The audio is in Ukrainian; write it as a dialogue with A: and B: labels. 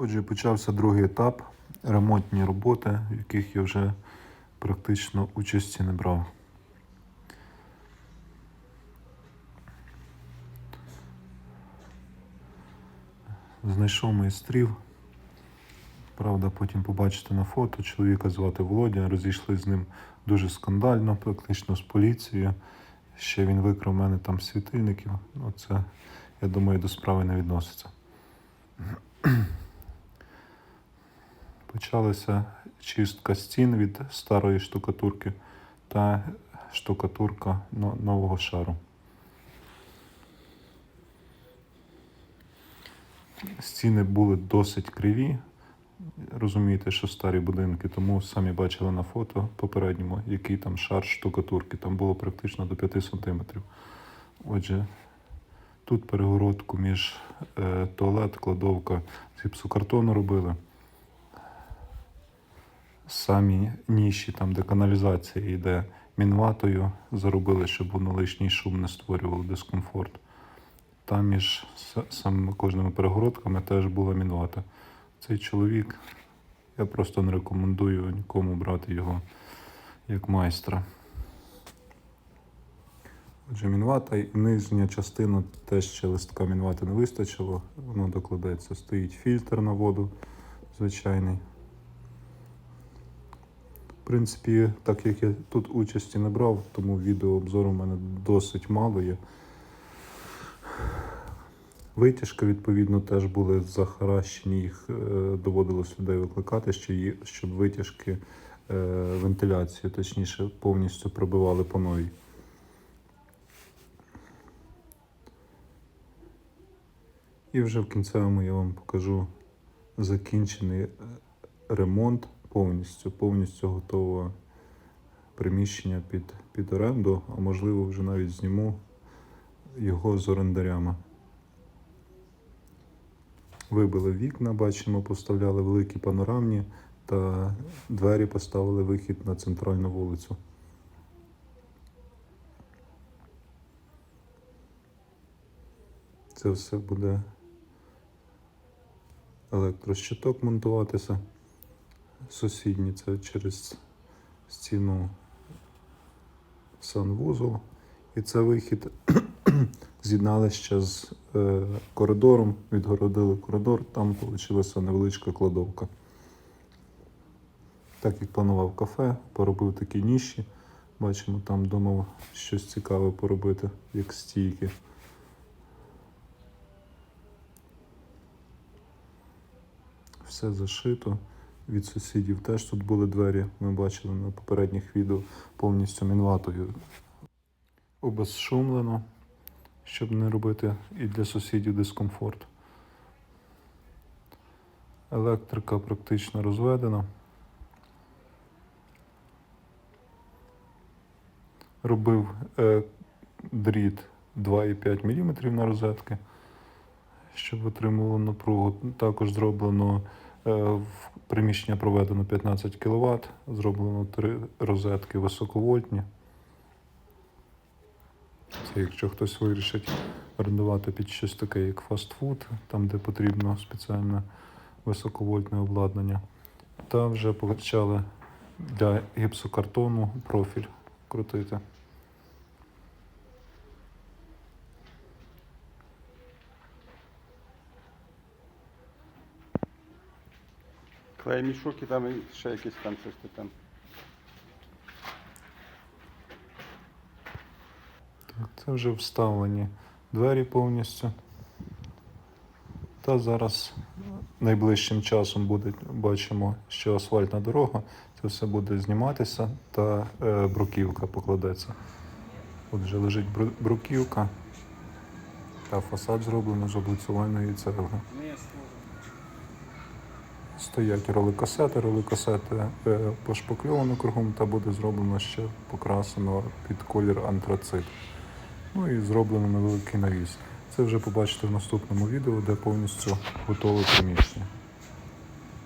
A: Отже, почався другий етап ремонтні роботи, в яких я вже практично участі не брав. Знайшов майстрів. Правда, потім побачите на фото. Чоловіка звати Володя. Розійшли з ним дуже скандально, практично з поліцією. Ще він викрав мене там світильників. Ну, це, я думаю, до справи не відноситься. Почалася чистка стін від старої штукатурки та штукатурка нового шару. Стіни були досить криві. Розумієте, що старі будинки, тому самі бачили на фото попередньому, який там шар штукатурки. Там було практично до 5 сантиметрів. Отже, тут перегородку між е, туалет, кладовка з гіпсокартону робили. Самі ніші, там, де каналізація йде мінватою, заробили, щоб воно лишній шум не створювало дискомфорт. Там між самими кожними перегородками теж була мінвата. Цей чоловік, я просто не рекомендую нікому брати його як майстра. Отже, мінвата і нижня частина теж ще листка мінвати не вистачило, воно докладеться. Стоїть фільтр на воду звичайний. В принципі, так як я тут участі не брав, тому відеообзору в мене досить мало є. Витяжка, відповідно, теж були захаращені, їх е, доводилось людей викликати, щоб витяжки е, вентиляцію, точніше, повністю пробивали по новій. І вже в кінцевому я вам покажу закінчений е, ремонт повністю, повністю готове приміщення під, під оренду, а можливо вже навіть зніму його з орендарями. Вибили вікна, бачимо, поставляли великі панорамні та двері поставили вихід на центральну вулицю. Це все буде електрощиток монтуватися. Сусідні це через стіну санвузол. І це вихід з'єднали ще з е, коридором, відгородили коридор, там вийшла невеличка кладовка. Так як планував кафе, поробив такі ніші. Бачимо, там думав щось цікаве поробити, як стійки. Все зашито. Від сусідів теж тут були двері. Ми бачили на попередніх відео повністю мінватою обезшумлено, щоб не робити і для сусідів дискомфорт. Електрика практично розведена. Робив е, дріт 2,5 мм на розетки, щоб отримувало напругу. Також зроблено е, в приміщення проведено 15 кВт, зроблено три розетки високовольтні. Це якщо хтось вирішить орендувати під щось таке, як фастфуд, там де потрібно спеціальне високовольтне обладнання. Та вже почали для гіпсокартону профіль крутити.
B: Клей мішок і там і ще якесь там щось там.
A: Так, це вже вставлені двері повністю. Та зараз найближчим часом буде, бачимо, що асфальтна дорога, це все буде зніматися та е, бруківка покладеться. Отже, лежить бруківка та фасад зроблено з облицювальної цегли. Стоять роликасети, роликасети е, пошпакльовано кругом та буде зроблено ще покрасено під колір антрацит. Ну і зроблено невеликий навіс. Це вже побачите в наступному відео, де повністю готове приміщення.